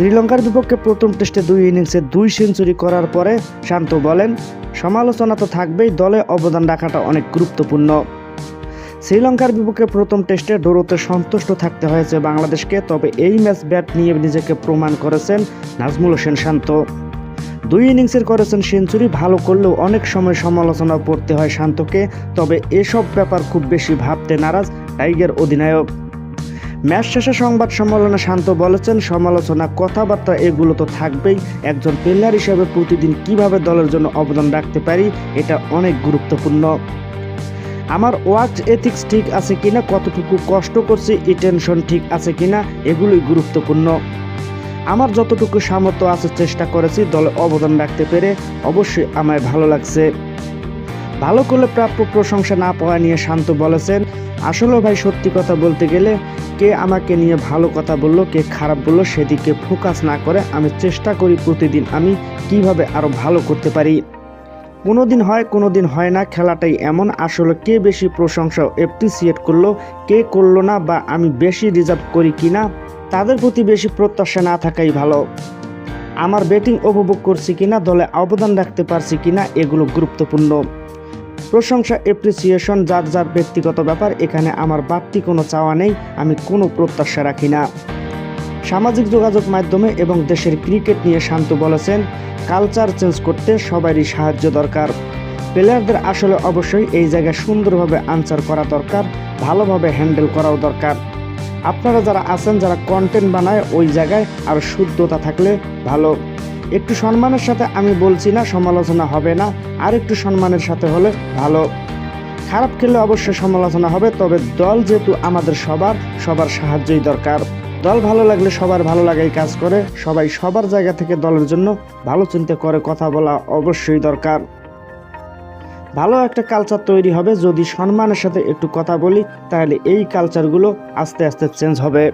শ্রীলঙ্কার বিপক্ষে প্রথম টেস্টে দুই ইনিংসে দুই সেঞ্চুরি করার পরে শান্ত বলেন, সমালোচনা তো থাকবেই, দলে অবদান রাখাটা অনেক গুরুত্বপূর্ণ। শ্রীলঙ্কার বিপক্ষে প্রথম টেস্টে ডোরোতে সন্তুষ্ট থাকতে হয়েছে বাংলাদেশকে, তবে এই ম্যাচ ব্যাট নিয়ে নিজেকে প্রমাণ করেছেন নাজমুল হোসেন শান্ত। দুই ইনিংসের করেছেন সেঞ্চুরি, ভালো করলেও অনেক সময় সমালোচনা পড়তে হয় শান্তকে, তবে এসব ব্যাপার খুব বেশি ভাবতে নারাজ টাইগার অধিনায়ক। ম্যাচ শেষে সংবাদ সম্মেলনে শান্ত বলেছেন, সমালোচনা, কথাবার্তা এগুলো তো থাকবেই। একজন প্লেয়ার হিসেবে প্রতিদিন কীভাবে দলের জন্য অবদান রাখতে পারি, এটা অনেক গুরুত্বপূর্ণ। আমার ওয়ার্ক এথিক্স ঠিক আছে কিনা, কতটুকু কষ্ট করছি এই টেনশন ঠিক আছে কিনা, এগুলোই গুরুত্বপূর্ণ। আমার যতটুকু সামর্থ্য আছে, চেষ্টা করেছি দলে অবদান রাখতে পেরে, অবশ্যই আমায় ভালো লাগছে। ভালো করলে প্রাপ্য প্রশংসা না পাওয়া নিয়ে শান্ত বলেছেন আসলে ভাই সত্যি কথা বলতে গেলে কে আমাকে নিয়ে ভালো কথা বলল, কে খারাপ বলল সেদিকে ফোকাস না করে আমি চেষ্টা করি প্রতিদিন আমি কীভাবে আরও ভালো করতে পারি। কোনো দিন হয় কোনো দিন হয় না, খেলাটাই এমন। আসলে কে বেশি প্রশংসা অ্যাপ্রিসিয়েট করল, কে করল না বা আমি বেশি রিজার্ভ করি কি না তাদের প্রতি বেশি প্রত্যাশা না থাকাই ভালো। আমার ব্যাটিং উপভোগ করছি কিনা, দলে অবদান রাখতে পারছি কিনা, এগুলো গুরুত্বপূর্ণ। প্রশংসা এপ্রিসিয়েশন যার যার ব্যক্তিগত ব্যাপার, এখানে আমার বাড়তি কোনো চাওয়া নেই, আমি কোনো প্রত্যাশা রাখি না। সামাজিক যোগাযোগ মাধ্যমে এবং দেশের ক্রিকেট নিয়ে শান্ত বলেছেন, কালচার চেঞ্জ করতে সবারই সাহায্য দরকার। প্লেয়ারদের আসলে অবশ্যই এই জায়গায় সুন্দরভাবে আনসার করা দরকার, ভালোভাবে হ্যান্ডেল করাও দরকার। আপনারা যারা আছেন, যারা কন্টেন্ট বানায়, ওই জায়গায় আর শুদ্ধতা থাকলে ভালো। একটু সম্মানের সাথে আমি বলছি না, সমালোচনা হবে না। আর একটু সম্মানের সাথে হলে ভালো। খারাপ খেললে অবশ্যই সমালোচনা হবে, তবে দল যেহেতু আমাদের সবার সবার সাহায্যই দরকার। দল ভালো লাগলে সবার ভালো লাগাই কাজ করে, সবাই সবার জায়গা থেকে দলের জন্য ভালো চিন্তা করে কথা বলা অবশ্যই দরকার। ভালো একটা কালচার তৈরি হবে, যদি সম্মানের সাথে একটু কথা বলি, তাহলে এই কালচারগুলো আস্তে আস্তে চেঞ্জ হবে।